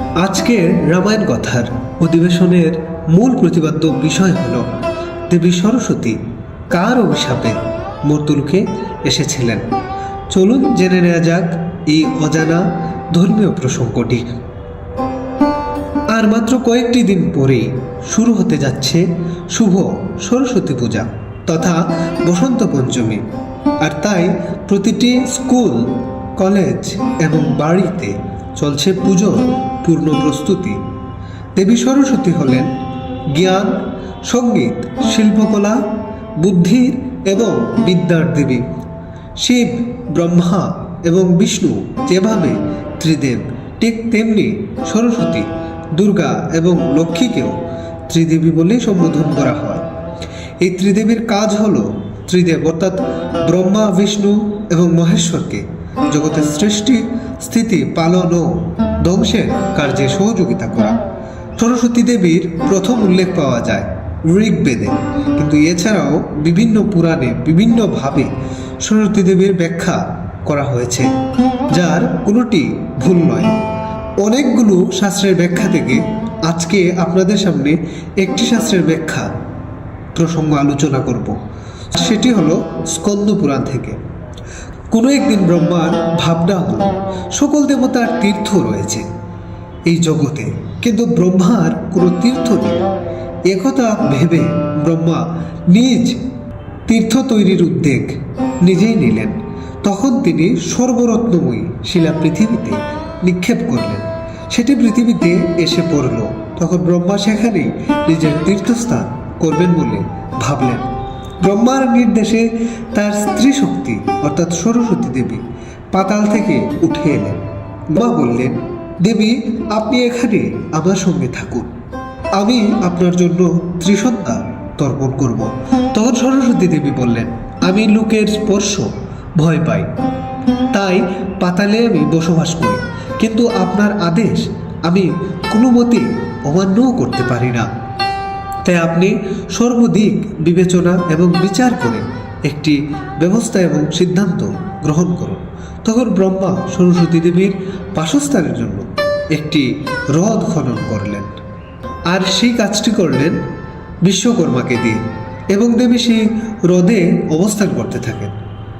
আজকের রামায়ণ কথার অধিবেশনের মূল প্রতিপাদ্য বিষয় হল, দেবী সরস্বতী কার অভিশাপে মর্তুলকে এসেছিলেন? চলুন জেনে নেওয়া যাক এই অজানা ধর্মীয় প্রসঙ্গটি। আর মাত্র কয়েকটি দিন পরেই শুরু হতে যাচ্ছে শুভ সরস্বতী পূজা তথা বসন্ত পঞ্চমী। আর তাই প্রতিটি স্কুল, কলেজ এবং বাড়িতে চলছে পুজো, পূর্ণ প্রস্তুতি। দেবী সরস্বতী হলেন জ্ঞান, সংগীত, শিল্পকলা বুদ্ধির এবং বিদ্যার দেবী। শিব, ব্রহ্মা এবং বিষ্ণু যেভাবে ত্রিদেব, ঠিক তেমনি সরস্বতী, দুর্গা এবং লক্ষ্মীকেও ত্রিদেবী বলেই সম্বোধন করা হয়। এই ত্রিদেবীর কাজ হল ত্রিদেব অর্থাৎ ব্রহ্মা, বিষ্ণু এবং মহেশ্বরকে জগতের সৃষ্টি, স্থিতি, পালন ও ধ্বংসের কার্যে সহযোগিতা করা। সরস্বতী দেবীর প্রথম উল্লেখ পাওয়া যায় ঋগ্বেদে। কিন্তু এছাড়াও বিভিন্ন পুরাণে বিভিন্নভাবে সরস্বতী দেবীর ব্যাখ্যা করা হয়েছে, যার কোনোটি ভুল নয়। অনেকগুলো শাস্ত্রের ব্যাখ্যা থেকে আজকে আপনাদের সামনে একটি শাস্ত্রের ব্যাখ্যা প্রসঙ্গ আলোচনা করব। সেটি হলো স্কন্দ পুরাণ থেকে। কোনো একদিন ব্রহ্মার ভাবনা হলো, সকল দেবতার তীর্থ রয়েছে। এই জগতে কিন্তু ব্রহ্মার কোনো তীর্থ নেই। একথা ভেবে ব্রহ্মা নিজ তীর্থ তৈরির উদ্যোগ নিজেই নিলেন। তখন তিনি সর্বরত্নময়ী শিলা পৃথিবীতে নিক্ষেপ করলেন। সেটি পৃথিবীতে এসে পড়ল। তখন ব্রহ্মা সেখানেই নিজের তীর্থস্থান করবেন বলে ভাবলেন। ব্রহ্মার নির্দেশে তার স্ত্রী শক্তি অর্থাৎ সরস্বতী দেবী, পাতাল থেকে উঠে এলেন। মা বললেন, দেবী, আপনি এখানে আমার সঙ্গে থাকুন। আমি আপনার জন্য ত্রিসন্ধ্যা তর্পণ করব। তখন সরস্বতী দেবী বললেন, আমি লোকের স্পর্শ ভয় পাই। তাই পাতালে আমি বসবাস করি। কিন্তু আপনার আদেশ আমি কোনো মতে অমান্যও করতে পারি না। তাই আপনি সর্বদিক বিবেচনা এবং বিচার করে একটি ব্যবস্থা এবং সিদ্ধান্ত গ্রহণ করুন। তখন ব্রহ্মা সরস্বতী দেবীর বাসস্থানের জন্য একটি হ্রদ খনন করলেন। আর সেই কাজটি করলেন বিশ্বকর্মাকে দিয়ে এবং দেবী সেই হ্রদে অবস্থান করতে থাকেন।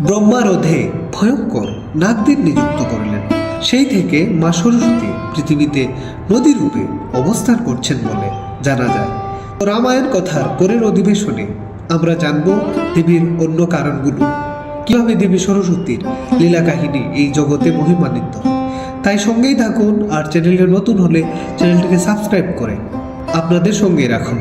ব্রহ্মা হ্রদে ভয়ঙ্কর নাগদের নিযুক্ত করলেন। সেই থেকে মা সরস্বতী পৃথিবীতে নদী রূপে অবস্থান করছেন বলে জানা যায়। রামায়ণ কথার পরের অধিবেশনে আমরা জানব দেবীর অন্য কারণগুলো। কীভাবে দেবী সরস্বতীর লীলা কাহিনী এই জগতে মহিমান্বিত? তাই সঙ্গেই থাকুন আর চ্যানেলে নতুন হলে চ্যানেলটিকে সাবস্ক্রাইব করে আপনাদের সঙ্গে রাখুন।